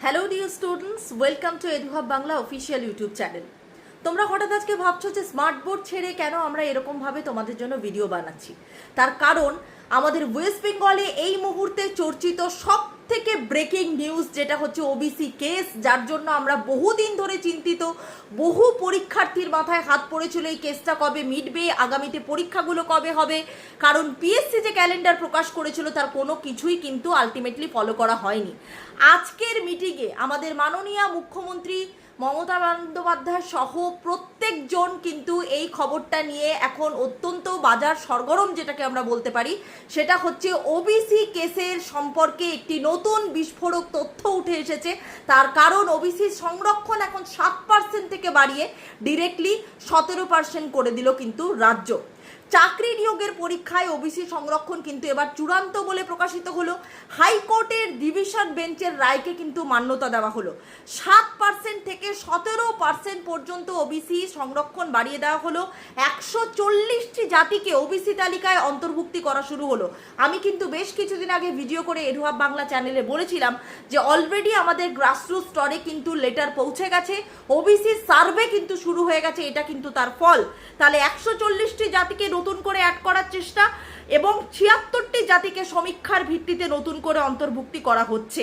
Hello dear students welcome to Eduvab Bangla official YouTube channel তোমরা হঠাৎ আজকে ভাবছ যে স্মার্ট বোর্ড ছেড়ে কেন আমরা এরকমভাবে তোমাদের জন্য ভিডিও বানাচ্ছি? তার কারণ আমাদের ওয়েস্ট বেঙ্গলে এই মুহূর্তে চর্চিত সব থেকে ব্রেকিং নিউজ যেটা হচ্ছে ওবিসি কেস যার জন্য আমরা বহুদিন ধরে চিন্তিত, বহু পরীক্ষার্থীর মাথায় হাত পড়েছিল এই কেসটা কবে মিটবে, আগামীতে পরীক্ষাগুলো কবে হবে, কারণ পিএসসি যে ক্যালেন্ডার প্রকাশ করেছিল তার কোনো কিছুই কিন্তু আলটিমেটলি ফলো করা হয়নি। আজকের মিটিংয়ে আমাদের মাননীয় মুখ্যমন্ত্রী মমতা বন্দ্যোপাধ্যায় সহ প্রত্যেকজন কিন্তু এই খবরটা নিয়ে এখন অত্যন্ত বাজার সরগরম যেটাকে আমরা বলতে পারি, সেটা হচ্ছে ওবিসি কেসের সম্পর্কে একটি নতুন বিস্ফোরক তথ্য উঠে এসেছে। তার কারণ ওবিসি সংরক্ষণ এখন সাত পার্সেন্ট থেকে বাড়িয়ে ডিরেক্টলি সতেরো পার্সেন্ট করে দিল কিন্তু রাজ্য। চাকরি নিয়োগের পরীক্ষায় ওবিসি সংরক্ষণ কিন্তু এবার চূড়ান্ত বলে প্রকাশিত হলো। হাইকোর্টের ডিভিশন বেঞ্চের রায়কে কিন্তু মান্যতা দেওয়া হলো। সাত পার্সেন্ট থেকে সতেরো পার্সেন্ট পর্যন্ত ওবিসি সংরক্ষণ বাড়িয়ে দেওয়া হলো। একশো চল্লিশটি জাতিকে ওবিসি তালিকায় অন্তর্ভুক্তি করা শুরু হলো। আমি কিন্তু বেশ কিছুদিন আগে ভিডিও করে এডুহাব বাংলা চ্যানেলে বলেছিলাম যে অলরেডি আমাদের গ্রাসরুট স্তরে কিন্তু লেটার পৌঁছে গেছে। ওবিসি সার্ভে কিন্তু শুরু হয়ে গেছে, এটা কিন্তু তার ফল। তাহলে একশো চল্লিশটি জাতিকে নতুন করে অ্যাড করার চেষ্টা এবং ছিয়াত্তরটি জাতিকে সমীক্ষার ভিত্তিতে নতুন করে অন্তর্ভুক্তি করা হচ্ছে।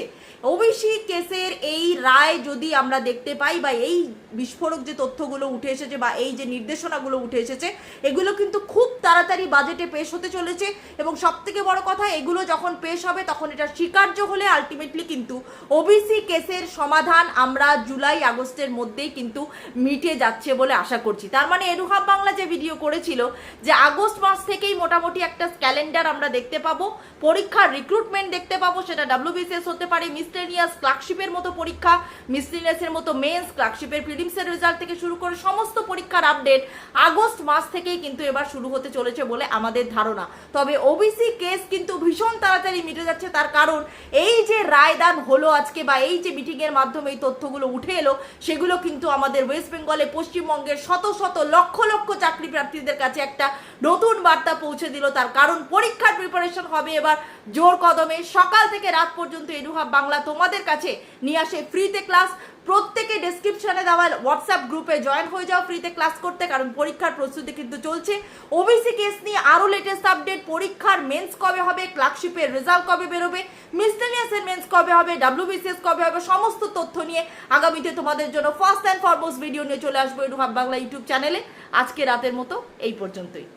ওবিসি কেসের এই রায় যদি আমরা দেখতে পাই বা এই বিস্ফোরক যে তথ্যগুলো উঠে এসেছে বা এই যে নির্দেশনাগুলো উঠে এসেছে, এগুলো কিন্তু খুব তাড়াতাড়ি বাজেটে পেশ হতে চলেছে এবং সব থেকে বড় কথা, এগুলো যখন পেশ হবে তখন এটা স্বীকার্য হলে আলটিমেটলি কিন্তু ওবিসি কেসের সমাধান আমরা জুলাই আগস্টের মধ্যেই কিন্তু মিটে যাচ্ছে বলে আশা করছি। তার মানে এরুহাব বাংলা যে ভিডিও করেছিল যে আগস্ট মাস থেকেই মোটামুটি একটা ক্যালেন্ডার আমরা দেখতে পাবো, পরীক্ষার রিক্রুটমেন্ট দেখতে পাবো, সেটা ডাব্লিউবিসিএস হতে পারে মিসলেনিয়াস ক্লার্কশিপের মতো পরীক্ষা মিসলেনিয়াসের মতো মেন্স ক্লার্কশিপের প্রিলিমসের রেজাল্ট থেকে শুরু করে সমস্ত পরীক্ষার আপডেট আগস্ট মাস থেকেই কিন্তু এবার শুরু হতে চলেছে বলে আমাদের ধারণা। তবে ওবিসি কেস কিন্তু ভীষণ তাড়াতাড়ি মিটে যাচ্ছে, তার কারণ এই যে রায়দান হলো আজকে বা এই যে মিটিং এর মাধ্যমে এই তথ্যগুলো উঠে এলো, সেগুলো কিন্তু আমাদের ওয়েস্ট বেঙ্গলে পশ্চিমবঙ্গের শত শত লক্ষ লক্ষ চাকরি প্রার্থীদের কাছে একটা নতুন বার্তা পৌঁছে দিল, তার কারণ পরীক্ষার প্রিপারেশন হবে এবার জোর কদমে। সকাল থেকে রাত পর্যন্ত এডুহাব বাংলা তোমাদের কাছে নিয়ে আসে ফ্রিতে ক্লাস প্রত্যেকে ডেসক্রিপশনে দেওয়া হোয়াটসঅ্যাপ গ্রুপে জয়েন হয়ে যাও ফ্রিতে ক্লাস করতে, কারণ পরীক্ষার প্রস্তুতি কিন্তু চলছে। ওবিসি কেস নিয়ে আরও লেটেস্ট আপডেট পরীক্ষার মেন্স কবে হবে ক্লার্কশিপের রেজাল্ট কবে বেরোবে মিসলেনিয়াসের মেন্স কবে হবে ডাব্লিউবিসিএস কবে হবে, সমস্ত তথ্য নিয়ে আগামীতে তোমাদের জন্য ফার্স্ট অ্যান্ড ফরমোস্ট ভিডিও নিয়ে চলে আসব এডুহাব বাংলা ইউটিউব চ্যানেলে আজকে রাতের মতো এই পর্যন্তই।